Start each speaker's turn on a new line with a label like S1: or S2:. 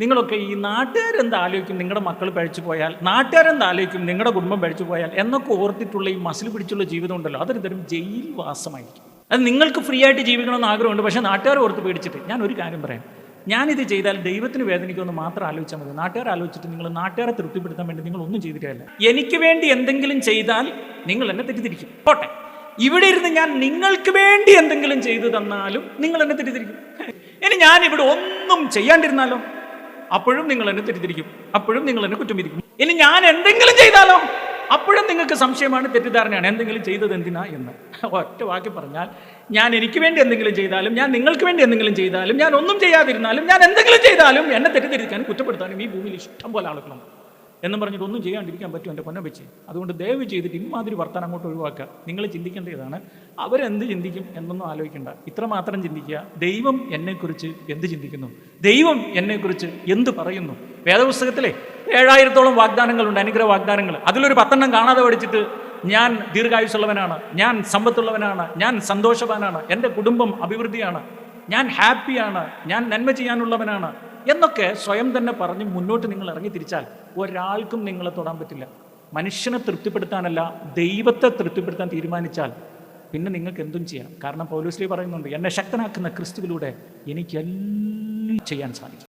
S1: നിങ്ങളൊക്കെ ഈ നാട്ടുകാരെന്ത് ആലോചിക്കും? നിങ്ങളുടെ മക്കൾ പഴിച്ചു പോയാൽ നാട്ടുകാരെന്ത് ആലോചിക്കും? നിങ്ങളുടെ കുടുംബം പഴിച്ചു പോയാൽ എന്നൊക്കെ ഓർത്തിട്ടുള്ള ഈ മസിൽ പിടിച്ചുള്ള ജീവിതം ഉണ്ടല്ലോ. അതൊരു തരം ജയിൽ വാസമായിരിക്കും അത് നിങ്ങൾക്ക് ഫ്രീ ആയിട്ട് ജീവിക്കണമെന്ന് ആഗ്രഹമുണ്ട്. പക്ഷേ നാട്ടുകാർ ഓർത്ത് പേടിച്ചിട്ട് ഞാൻ ഒരു കാര്യം പറയാം. ഞാനിത് ചെയ്താൽ ദൈവത്തിന് വേദനിക്കുമെന്ന് മാത്രം ആലോചിച്ചാൽ മതി. നാട്ടുകാർ ആലോചിച്ചിട്ട് നിങ്ങൾ നാട്ടുകാരെ തൃപ്തിപ്പെടുത്താൻ വേണ്ടി നിങ്ങൾ ഒന്നും ചെയ്തിട്ടില്ല. എനിക്ക് വേണ്ടി എന്തെങ്കിലും ചെയ്താൽ നിങ്ങൾ എന്നെ തെറ്റിദ്ധരിക്കും. പോട്ടെ. ഇവിടെ ഇരുന്ന് ഞാൻ നിങ്ങൾക്ക് വേണ്ടി എന്തെങ്കിലും ചെയ്തു തന്നാലും നിങ്ങൾ എന്നെ തെറ്റിദ്ധരിക്കും. ഇനി ഞാൻ ഇവിടെ ഒന്നും ചെയ്യാണ്ടിരുന്നാലോ? അപ്പോഴും നിങ്ങൾ എന്നെ തെറ്റിദ്ധരിക്കും. അപ്പോഴും നിങ്ങൾ എന്നെ കുറ്റം വിധിക്കും. ഇനി ഞാൻ എന്തെങ്കിലും ചെയ്താലോ? അപ്പോഴും നിങ്ങൾക്ക് സംശയമാണ് തെറ്റിദ്ധാരണയാണ്. എന്തെങ്കിലും ചെയ്തത് എന്തിനാ എന്ന്. ഒറ്റ വാക്കി പറഞ്ഞാൽ ഞാൻ എനിക്ക് വേണ്ടി എന്തെങ്കിലും ചെയ്താലും ഞാൻ നിങ്ങൾക്ക് വേണ്ടി എന്തെങ്കിലും ചെയ്താലും ഞാൻ ഒന്നും ചെയ്യാതിരുന്നാലും ഞാൻ എന്തെങ്കിലും ചെയ്താലും എന്നെ തെറ്റിദ്ധരിക്കാനും കുറ്റപ്പെടുത്താനും ഈ ഭൂമിയിൽ ഇഷ്ടം പോലെ ആളുകളുണ്ട്. എന്നും പറഞ്ഞിട്ട് ഒന്നും ചെയ്യാണ്ടിരിക്കാൻ പറ്റും എന്റെ പൊന്നെ വെച്ച് അതുകൊണ്ട് ദയവ് ചെയ്തിട്ട് ഇമാതിരി വർത്തമാനം അങ്ങോട്ട് ഒഴിവാക്കുക. നിങ്ങൾ ചിന്തിക്കേണ്ടതാണ് അവരെന്ത് ചിന്തിക്കും എന്നൊന്നും ആലോചിക്കേണ്ട. ഇത്രമാത്രം ചിന്തിക്കുക. ദൈവം എന്നെക്കുറിച്ച് എന്ത് ചിന്തിക്കുന്നു? ദൈവം എന്നെക്കുറിച്ച് എന്ത് പറയുന്നു? വേദപുസ്തകത്തിലെ ഏഴായിരത്തോളം വാഗ്ദാനങ്ങളുണ്ട് അനുഗ്രഹ വാഗ്ദാനങ്ങൾ. അതിലൊരു പത്തെണ്ണം കാണാതെ പഠിച്ചിട്ട് ഞാൻ ദീർഘായുസുള്ളവനാണ് ഞാൻ സമ്പത്തുള്ളവനാണ് ഞാൻ സന്തോഷവാനാണ് എന്റെ കുടുംബം അഭിവൃദ്ധിയാണ് ഞാൻ ഹാപ്പിയാണ് ഞാൻ നന്മ ചെയ്യാനുള്ളവനാണ്. എന്നൊക്കെ സ്വയം തന്നെ പറഞ്ഞ് മുന്നോട്ട് നിങ്ങൾ ഇറങ്ങി തിരിച്ചാൽ ഒരാൾക്കും നിങ്ങളെ തൊടാൻ പറ്റില്ല. മനുഷ്യനെ തൃപ്തിപ്പെടുത്താനല്ല ദൈവത്തെ തൃപ്തിപ്പെടുത്താൻ തീരുമാനിച്ചാൽ പിന്നെ നിങ്ങൾക്ക് എന്തും ചെയ്യാം. കാരണം പൗലോസ്ലി പറയുന്നുണ്ട് എന്നെ ശക്തനാക്കുന്ന ക്രിസ്തുവിലൂടെ എനിക്ക് എല്ലാം ചെയ്യാൻ സാധിക്കും.